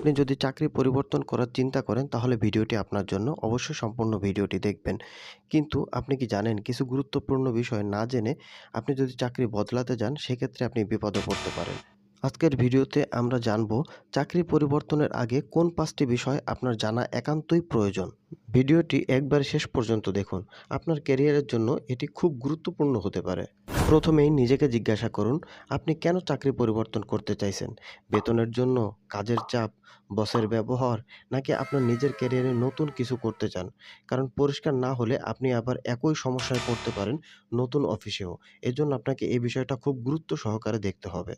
আপনি যদি চাকরি পরিবর্তন করার চিন্তা করেন, তাহলে ভিডিওটি আপনার জন্য অবশ্যই সম্পূর্ণ ভিডিওটি দেখবেন। কিন্তু আপনি কি জানেন, কিছু গুরুত্বপূর্ণ বিষয় না জেনে আপনি যদি চাকরি বদলাতে যান, সেক্ষেত্রে আপনি বিপদে পড়তে পারেন। আজকের ভিডিওতে আমরা জানব, চাকরি পরিবর্তনের আগে কোন পাঁচটি বিষয় আপনার জানা একান্তই প্রয়োজন। ভিডিওটি একবার শেষ পর্যন্ত দেখুন। আপনার ক্যারিয়ারের জন্য এটি খুব গুরুত্বপূর্ণ হতে পারে। প্রথমেই নিজেকে জিজ্ঞাসা করুন, আপনি কেন চাকরি পরিবর্তন করতে চাইছেন? বেতনের জন্য, কাজের চাপ, বসের ব্যবহার, নাকি আপনার নিজের ক্যারিয়ারে নতুন কিছু করতে চান? কারণ পরিষ্কার না হলে আপনি আবার একই সমস্যায় পড়তে পারেন নতুন অফিসেও। এজন্য আপনাকে এই বিষয়টা খুব গুরুত্ব সহকারে দেখতে হবে।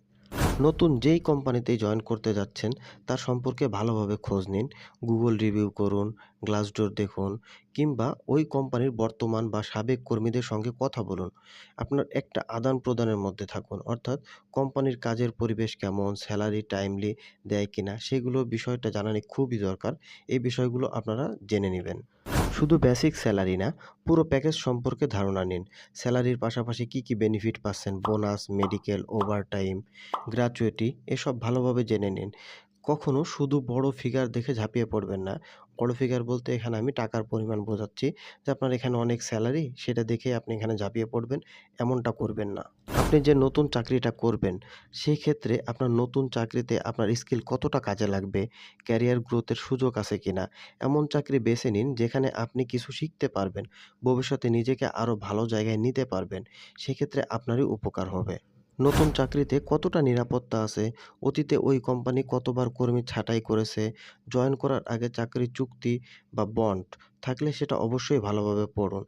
নতুন যেই কোম্পানিতেই জয়েন করতে যাচ্ছেন, তার সম্পর্কে ভালোভাবে খোঁজ নিন। গুগল রিভিউ করুন গ্লাসডোর দেখুন, কিংবা ওই কোম্পানির বর্তমান বা সাবেক কর্মীদের সঙ্গে কথা বলুন। আপনার একটা আদান প্রদানের মধ্যে থাকুন, অর্থাৎ কোম্পানির কাজের পরিবেশ কেমন স্যালারি টাইমলি দেয় কিনা, সেগুলো বিষয়টা জানানি খুবই দরকার। এই বিষয়গুলো আপনারা জেনে নেবেন। শুধু বেসিক স্যালারি না, পুরো প্যাকেজ সম্পর্কে ধারণা নিন। স্যালারির পাশাপাশি কি কি বেনিফিট পাচ্ছেন? বোনাস মেডিকেল ওভারটাইম গ্র্যাচুইটি এসব ভালোভাবে জেনে নিন। কখনো শুধু বড় ফিগার দেখে ঝাঁপিয়ে পড়বেন না। বড় ফিগার বলতে এখানে আমি টাকার পরিমাণ বোঝাচ্ছি যে আপনার এখানে অনেক স্যালারি সেটা দেখে আপনি এখানে ঝাঁপিয়ে পড়বেন, এমনটা করবেন না। আপনি যে নতুন চাকরিটা করবেন, সেই ক্ষেত্রে আপনার নতুন চাকরিতে আপনার স্কিল কতটা কাজে লাগবে, ক্যারিয়ার গ্রোথের সুযোগ আছে কিনা, এমন চাকরি বেছে নিন যেখানে আপনি কিছু শিখতে পারবেন, ভবিষ্যতে নিজেকে আরও ভালো জায়গায় নিতে পারবেন, সেক্ষেত্রে আপনারই উপকার হবে। নতুন চাকরিতে কতটা নিরাপত্তা আছে, অতীতে ওই কোম্পানি কতবার কর্মী ছাঁটাই করেছে, জয়েন করার আগে চাকরি চুক্তি বা বন্ড থাকলে সেটা অবশ্যই ভালোভাবে পড়ুন।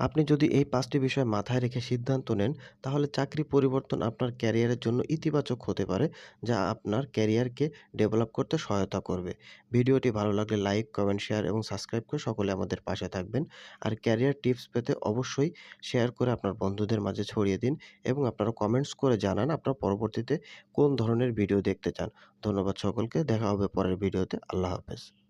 আপনি যদি এই পাঁচটি বিষয় মাথায় রেখে সিদ্ধান্ত নেন, তাহলে চাকরি পরিবর্তন আপনার ক্যারিয়ারের জন্য ইতিবাচক হতে পারে, যা আপনার ক্যারিয়ারকে ডেভেলপ করতে সহায়তা করবে। ভিডিওটি ভালো লাগলে লাইক, কমেন্ট, শেয়ার এবং সাবস্ক্রাইব করে সকলে আমাদের পাশে থাকবেন। আর ক্যারিয়ার টিপস পেতে অবশ্যই শেয়ার করে আপনার বন্ধুদের মাঝে ছড়িয়ে দিন এবং আপনারা কমেন্টস করে জানান আপনারা পরবর্তীতে কোন ধরনের ভিডিও দেখতে চান। ধন্যবাদ সকলকে, দেখা হবে পরের ভিডিওতে। আল্লাহ হাফেজ।